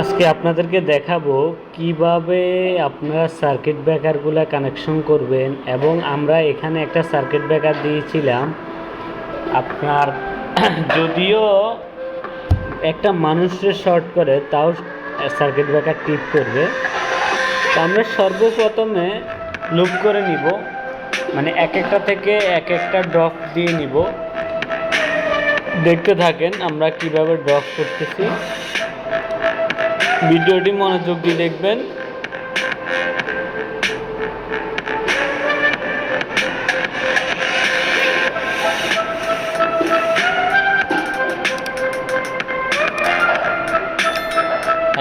আজকে আপনাদেরকে দেখাবো কীভাবে আপনারা সার্কিট ব্রেকারগুলো কানেকশন করবেন এবং আমরা এখানে একটা সার্কিট ব্রেকার দিয়েছিলাম। আপনার যদিও একটা মানুষের শর্ট করে, তাও সার্কিট ব্রেকার টিপ করবে। আমরা সর্বপ্রথমে লুপ করে নিব। মানে এক একটা থেকে এক একটা ড্রপ দিয়ে নিব। দেখতে থাকেন আমরা কীভাবে ড্রপ করতেছি। ভিডিওটি মনোযোগ দিয়ে দেখবেন।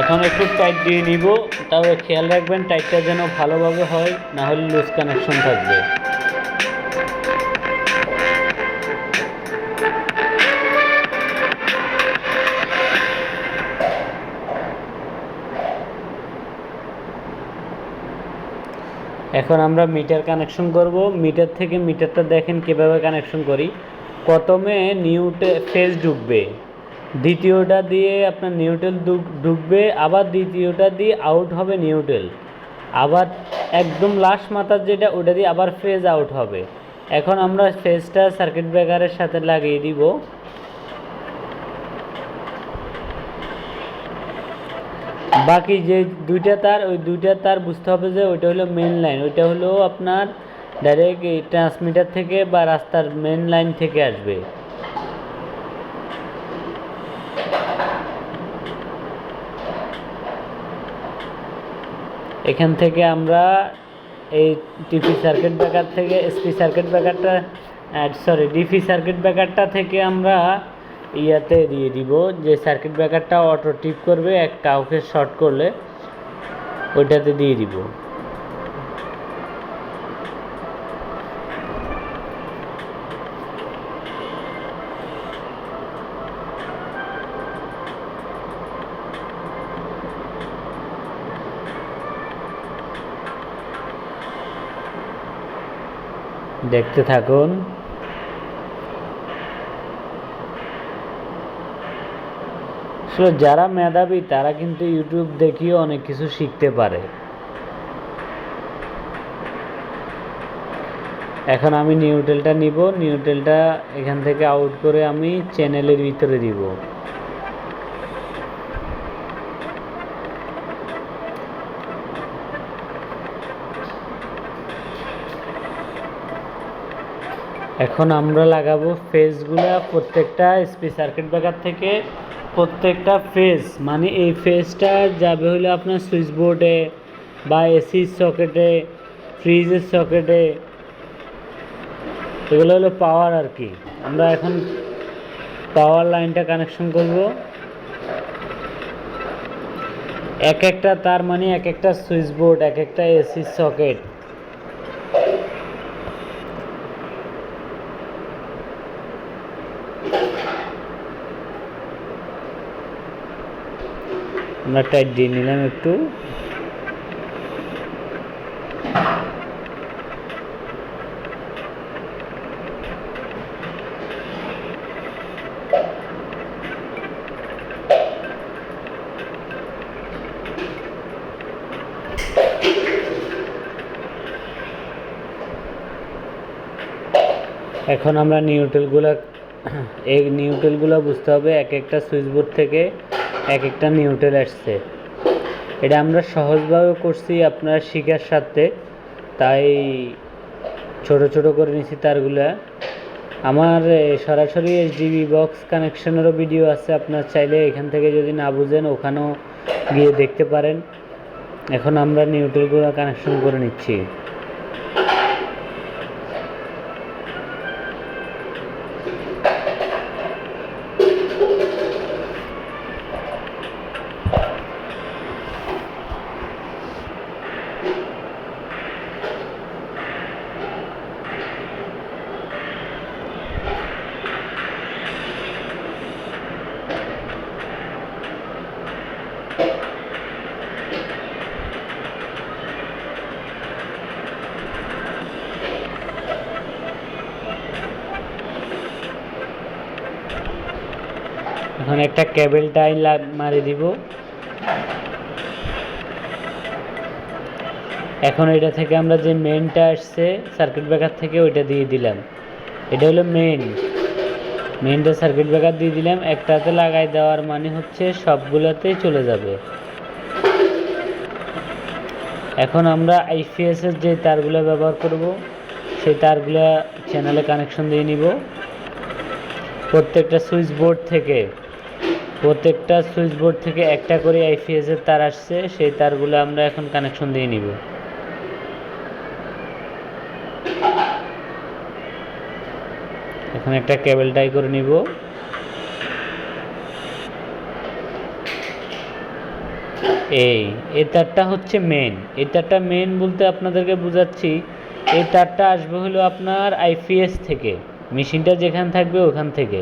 এখন একটু টাইট দিয়ে নিব। তবে খেয়াল রাখবেন টাইটটা যেন ভালোভাবে হয়, না হলে লুজ কানেকশন থাকবে। এখন আমরা মিটার কানেকশন করব। মিটার থেকে মিটারটা দেখেন কীভাবে কানেকশন করি। প্রথমে নিউটে ফেজ ঢুকবে। দ্বিতীয়টা দিয়ে আপনার নিউটেল ঢুকবে। আবার দ্বিতীয়টা দিয়ে আউট হবে নিউটেল আবার একদম লাস্ট মাথার যেটা, ওটা দিয়ে আবার ফেজ আউট হবে। এখন আমরা ফেজটা সার্কিট ব্রেকারের সাথে লাগিয়ে দিব। বাকি যে দুইটা তার, ওই দুইটা তার বুঝতে হবে যে ওইটা হলো মেন লাইন ওইটা হলো আপনার ডাইরেক্ট এই ট্রান্সমিটার থেকে বা রাস্তার মেন লাইন থেকে আসবে। এখান থেকে আমরা এই টিপি সার্কিট ব্রেকার থেকে এসপি সার্কিট ব্রেকারটা সরি ডিপি সার্কিট ব্রেকারটা থেকে আমরা ইয়াতে দিয়ে দিব যে সার্কিট ব্রেকারটা অটো টিপ করবে এক কাউকে শর্ট করলে ওইটাতে দিয়ে দিব। দেখতে থাকুন। আসলে যারা মেধাবী, তারা কিন্তু ইউটিউব দেখিও অনেক কিছু শিখতে পারে। এখন আমি নিউটেলটা নিব। নিউটেলটা এখান থেকে আউট করে আমি চ্যানেলের ভিতরে দিব। এখন আমরা লাগাবো ফেজগুলা প্রত্যেকটা স্পি সার্কিট ব্রেকার থেকে প্রত্যেকটা ফেজ মানে এই ফেজটা যাবে হলো আপনার সুইচ বোর্ডে বা এসির সকেটে ফ্রিজের সকেটে এগুলো হলো পাওয়ার আর কি। আমরা এখন পাওয়ার লাইনটা কানেকশন করব। এক একটা তার মানে এক একটা সুইচ বোর্ড এক একটা এসির সকেট আমরা টাইট দিয়ে নিলাম একটু। এখন আমরা নিউট্রেলগুলো এই নিউট্রেলগুলো বুঝতে হবে, এক একটা সুইচ বোর্ড থেকে এক একটা নিউট্রেল আসছে। এটা আমরা সহজভাবে করছি আপনার শিখার সাথে। তাই ছোট ছোট করে নিছি তারগুলা। আমার সরাসরি এইচডিবি বক্স কানেকশনেরও ভিডিও আছে। আপনার চাইলে এখান থেকে যদি না বুঝেন, ওখানেও গিয়ে দেখতে পারেন। এখন আমরা নিউট্রেলগুলো কানেকশন করে নিচ্ছি। এখন একটা কেবল টাইন মারি দিব। এখন এটা থেকে আমরা যে মেনটা আসছে সার্কিট ব্রেকার থেকে ওইটা দিয়ে দিলাম। এটা হলো মেন মেনটা সার্কিট ব্রেকার দিয়ে দিলাম। একটাতে লাগাই দেওয়ার মানে হচ্ছে সবগুলোতেই চলে যাবে। এখন আমরা আইপিএস এর যে তারগুলো ব্যবহার করব, সেই তারগুলো চ্যানেলে কানেকশন দিয়ে নিব। প্রত্যেকটা সুইচ বোর্ড থেকে। প্রত্যেকটা সুইচ বোর্ড থেকে একটা করে আইপিএস এর তার আসছে, সেই তারগুলো আমরা এখন কানেকশন দিয়ে নিব। এখন একটা কেবল টাই করে নিব। এই এই তারটা হচ্ছে মেন এই তারটা মেন বলতে আপনাদেরকে বোঝাচ্ছি, এই তারটা আসবে হলো আপনার আইপিএস থেকে। মেশিনটা যেখান থাকবে ওখান থেকে।